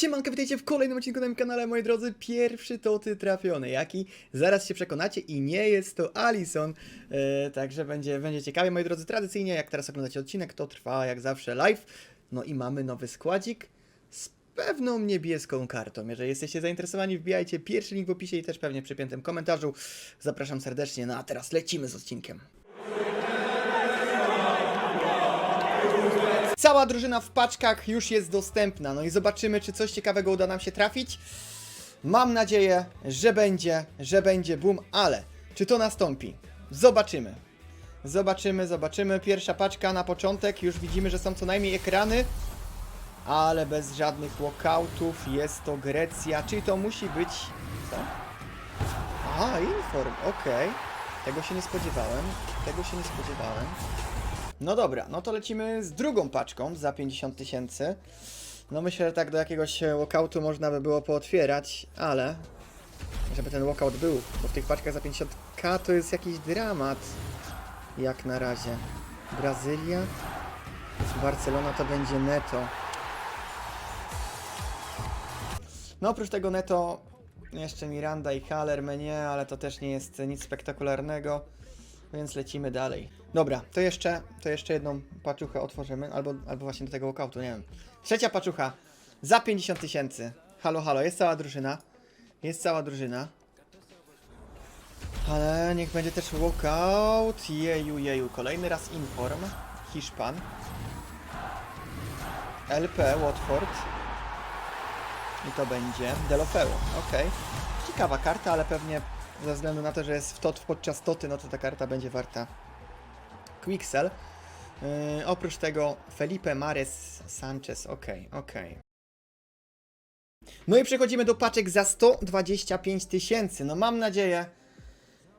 Siemanko, witajcie w kolejnym odcinku na moim kanale, moi drodzy. Pierwszy toty trafiony, jaki zaraz się przekonacie i nie jest to Alison. E, także będzie, będzie ciekawie, moi drodzy. Tradycyjnie, jak teraz oglądacie odcinek, to trwa jak zawsze live. No i mamy nowy składzik z pewną niebieską kartą. Jeżeli jesteście zainteresowani, wbijajcie pierwszy link w opisie i też pewnie w przypiętym komentarzu. Zapraszam serdecznie, no a teraz lecimy z odcinkiem. Cała drużyna w paczkach już jest dostępna. No i zobaczymy, czy coś ciekawego uda nam się trafić. Mam nadzieję, że będzie, że będzie boom, ale czy to nastąpi? Zobaczymy. Zobaczymy, zobaczymy. Pierwsza paczka na początek. Już widzimy, że są co najmniej ekrany, ale bez żadnych walkoutów. Jest to Grecja, czyli to musi być. Co? Aha, inform, okej. Tego się nie spodziewałem. Tego się nie spodziewałem. No dobra, no to lecimy z drugą paczką za 50 tysięcy. No myślę, że tak do jakiegoś e, walkoutu można by było pootwierać, ale żeby ten walkout był, bo w tych paczkach za 50k to jest jakiś dramat. Jak na razie. Brazylia, Barcelona to będzie neto. No oprócz tego neto jeszcze Miranda i Haller mnie, ale to też nie jest nic spektakularnego. Więc lecimy dalej. Dobra, to jeszcze, to jeszcze jedną paczuchę otworzymy, albo, albo właśnie do tego walkoutu, nie wiem. Trzecia paczucha za 50 tysięcy. Halo, halo, jest cała drużyna. Jest cała drużyna. Ale niech będzie też walkout. Jeju, jeju. Kolejny raz inform. Hiszpan. LP, Watford. I to będzie Delofeu. Okej. Ciekawa karta, ale pewnie ze względu na to, że jest w tot podczas toty, no to ta karta będzie warta Quixel. Yy, oprócz tego Felipe Mares Sanchez, ok, ok. No i przechodzimy do paczek za 125 tysięcy. No mam nadzieję,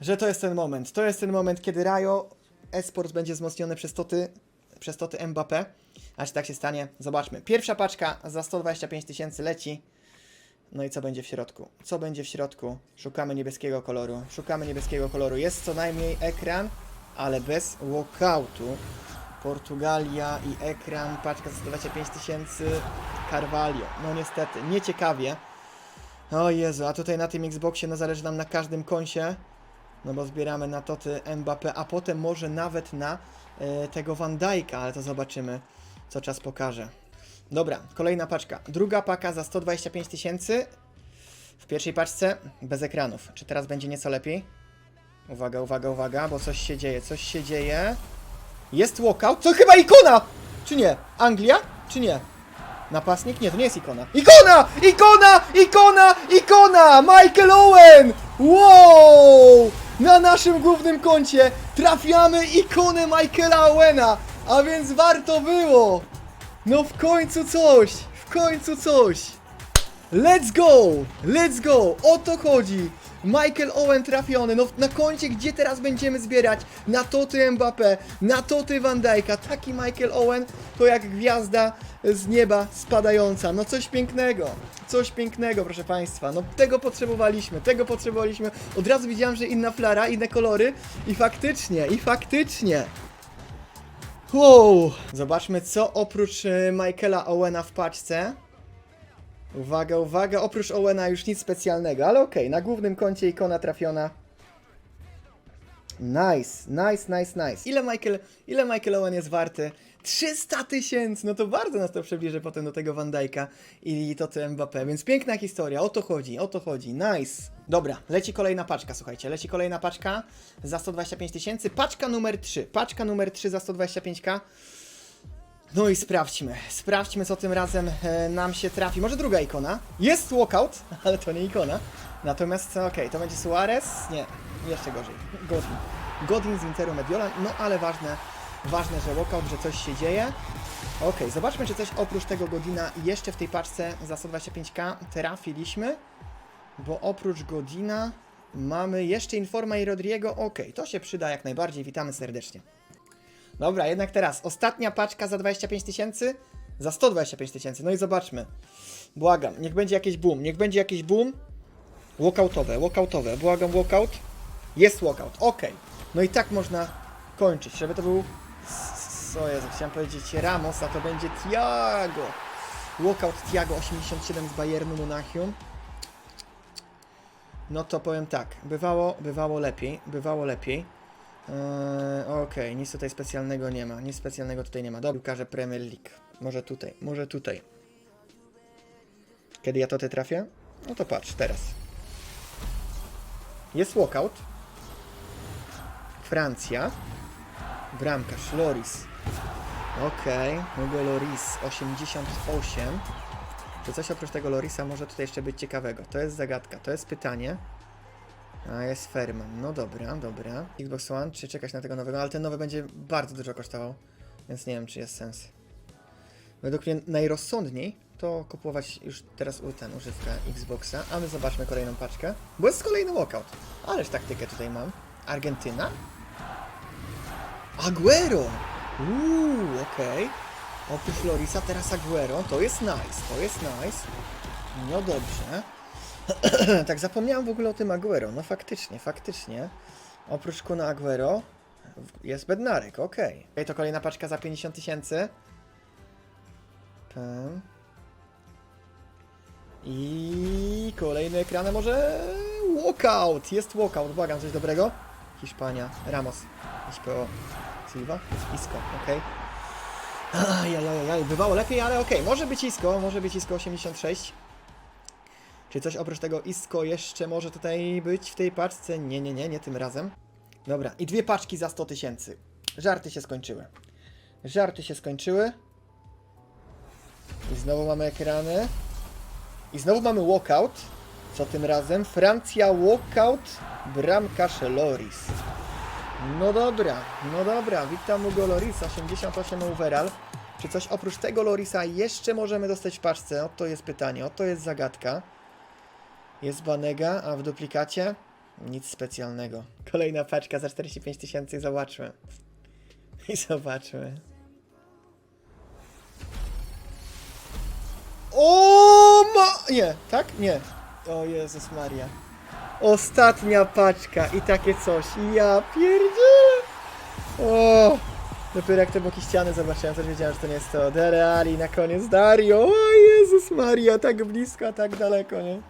że to jest ten moment. To jest ten moment, kiedy Rayo Esports będzie wzmocniony przez toty, przez toty Mbappé. A czy tak się stanie? Zobaczmy. Pierwsza paczka za 125 tysięcy leci. No i co będzie w środku? Co będzie w środku? Szukamy niebieskiego koloru. Szukamy niebieskiego koloru. Jest co najmniej ekran, ale bez walkoutu. Portugalia i ekran, paczka za 125 tysięcy. Carvalho. No niestety, nieciekawie. O Jezu, a tutaj na tym Xboxie no zależy nam na każdym kącie. No bo zbieramy na toty Mbappé, a potem może nawet na e, tego Van Dijk'a, ale to zobaczymy, co czas pokaże. Dobra, kolejna paczka. Druga paka za 125 tysięcy. W pierwszej paczce bez ekranów. Czy teraz będzie nieco lepiej? Uwaga, uwaga, uwaga, bo coś się dzieje, coś się dzieje. Jest walkout? To chyba ikona! Czy nie? Anglia? Czy nie? Napastnik? Nie, to nie jest ikona. Ikona! Ikona! Ikona! Ikona! Michael Owen! Wow! Na naszym głównym koncie trafiamy ikonę Michaela Owena! A więc warto było! No w końcu coś! W końcu coś! Let's go! Let's go! O to chodzi! Michael Owen trafiony, no na koncie, gdzie teraz będziemy zbierać? Na toty Mbappé, na toty Van Dijk'a. Taki Michael Owen to jak gwiazda z nieba spadająca. No coś pięknego, coś pięknego, proszę Państwa. No tego potrzebowaliśmy, tego potrzebowaliśmy. Od razu widziałem, że inna flara, inne kolory i faktycznie, i faktycznie. Wow. Zobaczmy, co oprócz e, Michaela Owena w paczce. Uwaga, uwaga, oprócz Owena już nic specjalnego, ale okej, na głównym koncie ikona trafiona. Nice, nice, nice, nice. Ile Michael, ile Michael Owen jest warty? 300 tysięcy! No to bardzo nas to przybliży potem do tego Van Dijk'a i to ty Mbappé, więc piękna historia, o to chodzi, o to chodzi, nice. Dobra, leci kolejna paczka, słuchajcie, leci kolejna paczka za 125 tysięcy, paczka numer 3, paczka numer 3 za 125k. No i sprawdźmy, sprawdźmy co tym razem e, nam się trafi. Może druga ikona? Jest walkout, ale to nie ikona. Natomiast okej, to będzie Suarez? Nie, jeszcze gorzej. Godin. Godin z Interu Mediolan, no ale ważne, ważne, że walkout, że coś się dzieje. Okej, zobaczmy czy coś oprócz tego Godina jeszcze w tej paczce za 125k trafiliśmy. Bo oprócz Godina mamy jeszcze Informa i Rodriego. Okej, to się przyda jak najbardziej, witamy serdecznie. Dobra, jednak teraz ostatnia paczka za 25 tysięcy, za 125 tysięcy. No i zobaczmy. Błagam, niech będzie jakieś boom, niech będzie jakieś boom. Walkoutowe, walkoutowe, błagam walkout. Jest walkout, ok. No i tak można kończyć, żeby to był... Co Jezu, chciałem powiedzieć Ramos, a to będzie Thiago. Walkout Thiago 87 z Bayernu Monachium. No to powiem tak, bywało, bywało lepiej, bywało lepiej. Eee, Okej, nic tutaj specjalnego nie ma, nic specjalnego tutaj nie ma. Dobra, piłkarze Premier League. Może tutaj, może tutaj. Kiedy ja to te trafię? No to patrz, teraz. Jest walkout. Francja. Bramkarz, Loris. Okej, Hugo Loris, 88. Czy coś oprócz tego Lorisa może tutaj jeszcze być ciekawego? To jest zagadka, to jest pytanie. A jest Ferman. No dobra, dobra. Xbox One, czy czekać na tego nowego? Ale ten nowy będzie bardzo dużo kosztował, więc nie wiem, czy jest sens. Według mnie najrozsądniej to kupować już teraz ten używkę Xboxa, a my zobaczmy kolejną paczkę. Bo jest kolejny walkout. Ależ taktykę tutaj mam. Argentyna? Aguero! Uuu, okej. Oprócz Lorisa teraz Aguero. To jest nice, to jest nice. No dobrze. tak zapomniałem w ogóle o tym Aguero. No faktycznie, faktycznie. Oprócz Kuna Aguero jest Bednarek, okej. Okay. to kolejna paczka za 50 tysięcy. I kolejny ekran, może walkout. Jest walkout, błagam, coś dobrego. Hiszpania, Ramos, SPO, Silva, Isco, okej. Ajajajaj, bywało lepiej, ale okej, może być Isco, może być Isco 86. Czy coś oprócz tego Isco jeszcze może tutaj być w tej paczce? Nie, nie, nie, nie tym razem. Dobra, i dwie paczki za 100 tysięcy. Żarty się skończyły. Żarty się skończyły. I znowu mamy ekrany. I znowu mamy walkout. Co tym razem? Francja walkout, bramkarz Loris. No dobra, no dobra, witam Hugo Loris, 88 overall. Czy coś oprócz tego Lorisa jeszcze możemy dostać w paczce? Oto jest pytanie, oto jest zagadka. Jest Banega, a w duplikacie? Nic specjalnego. Kolejna paczka za 45 tysięcy i zobaczmy. I zobaczmy. O ma... Nie, tak? Nie. O Jezus Maria. Ostatnia paczka i takie coś. Ja pierdzielę. O! Dopiero jak te boki ściany zobaczyłem, też wiedziałem, że to nie jest to. Dereali na koniec Dario. O Jezus Maria, tak blisko, tak daleko, nie?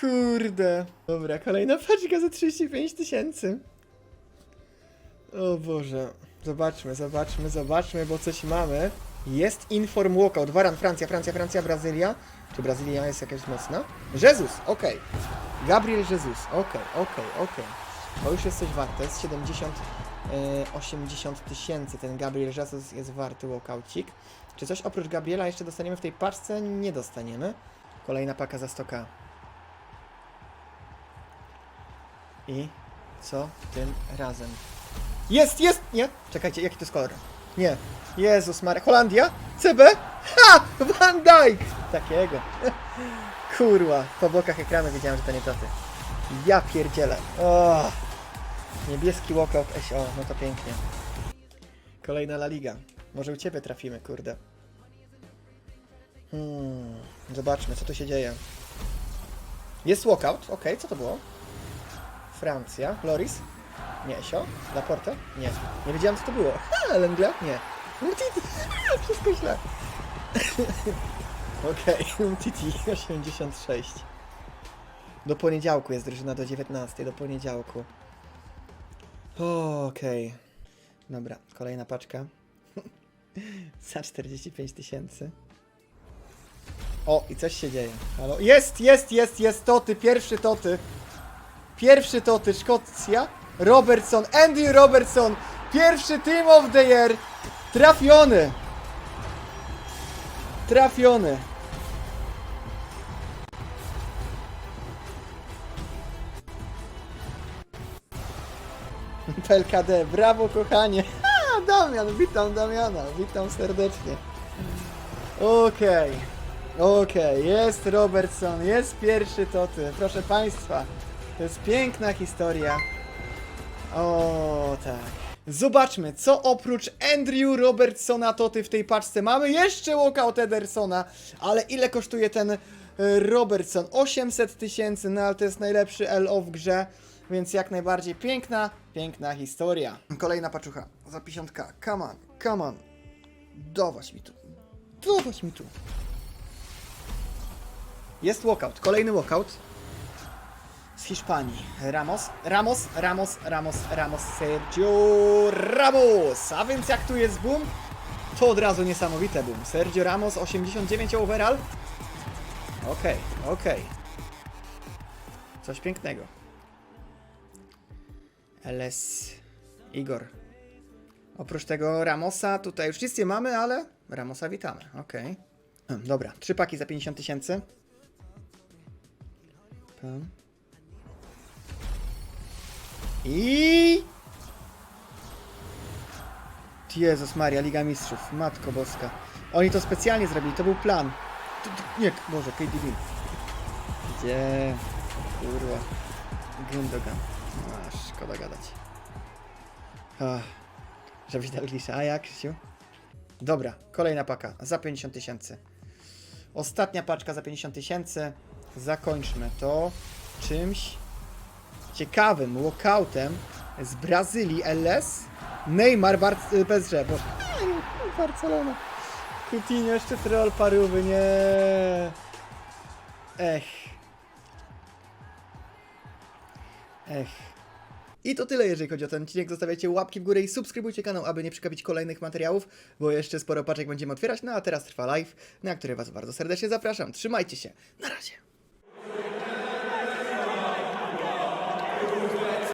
Kurde. Dobra, kolejna paczka za 35 tysięcy. O Boże. Zobaczmy, zobaczmy, zobaczmy, bo coś mamy. Jest Inform Walkout. Waran, Francja, Francja, Francja, Brazylia. Czy Brazylia jest jakaś mocna? Jezus, okej. Gabriel Jesus, okej, okej, okej. To już jest coś warte, jest 70, e, 80 tysięcy. Ten Gabriel Jesus jest warty walkoucik. Czy coś oprócz Gabriela jeszcze dostaniemy w tej paczce? Nie dostaniemy. Kolejna paka za 100k. I co tym razem? Jest, jest! Nie! Czekajcie, jaki to jest kolor? Nie. Jezus Maria. Holandia? CB? Ha! Van Dijk! Takiego. Kurwa. Po bokach ekranu wiedziałem, że to nie to. Ja pierdzielę. O! Niebieski walkout SO. No to pięknie. Kolejna La Liga. Może u ciebie trafimy, kurde. Hmm. Zobaczmy, co tu się dzieje. Jest walkout. Okej, co to było? Francja. Loris? Nie, Sio? Laporte? Nie. Nie wiedziałem co to było. Ha, Lengla? Nie. Umtiti! Wszystko źle. Okej, Umtiti 86. Do poniedziałku jest drużyna do 19, do poniedziałku. Okej. Dobra, kolejna paczka. Za 45 tysięcy. O, i coś się dzieje. Halo? Jest, jest, jest, jest Toty, pierwszy Toty. Pierwszy Toty, Szkocja. Robertson, Andy Robertson. Pierwszy Team of the Year. Trafiony. Trafiony. PLKD, brawo kochanie. Ha, Damian, witam Damiana, witam serdecznie. Okej, okej, jest Robertson, jest pierwszy toty, proszę Państwa. To jest piękna historia. O tak. Zobaczmy, co oprócz Andrew Robertsona toty w tej paczce mamy. Jeszcze walkout Edersona, ale ile kosztuje ten e, Robertson? 800 tysięcy, no ale to jest najlepszy LO w grze, więc jak najbardziej piękna, piękna historia. Kolejna paczucha za 50k. Come on, come on. Dawać mi tu. Chodź mi tu. Jest walkout, kolejny walkout. Z Hiszpanii. Ramos, Ramos, Ramos, Ramos, Ramos, Sergio Ramos. A więc jak tu jest boom, to od razu niesamowite boom. Sergio Ramos, 89 overall. Okej, okej. Coś pięknego. LS Igor. Oprócz tego Ramosa, tutaj już nic nie mamy, ale Ramosa witamy, okej. Hmm, Dobra, trzy paki za 50 tysięcy. I... Jezus Maria, Liga Mistrzów, Matko Boska. Oni to specjalnie zrobili, to był plan. Nie, Boże, KDB. Gdzie? Kurwa. Gundogan. No, szkoda gadać. Ach, że widać Lisza. A jak, Krzysiu? Dobra, kolejna paka za 50 tysięcy. Ostatnia paczka za 50 tysięcy. Zakończmy to czymś ciekawym walkoutem z Brazylii LS. Neymar Bar PSG. Bo... Barcelona. Coutinho jeszcze troll parówy, nie. Ech. Ech. I to tyle, jeżeli chodzi o ten odcinek. Zostawiajcie łapki w górę i subskrybujcie kanał, aby nie przegapić kolejnych materiałów, bo jeszcze sporo paczek będziemy otwierać. No a teraz trwa live, na który Was bardzo serdecznie zapraszam. Trzymajcie się. Na razie.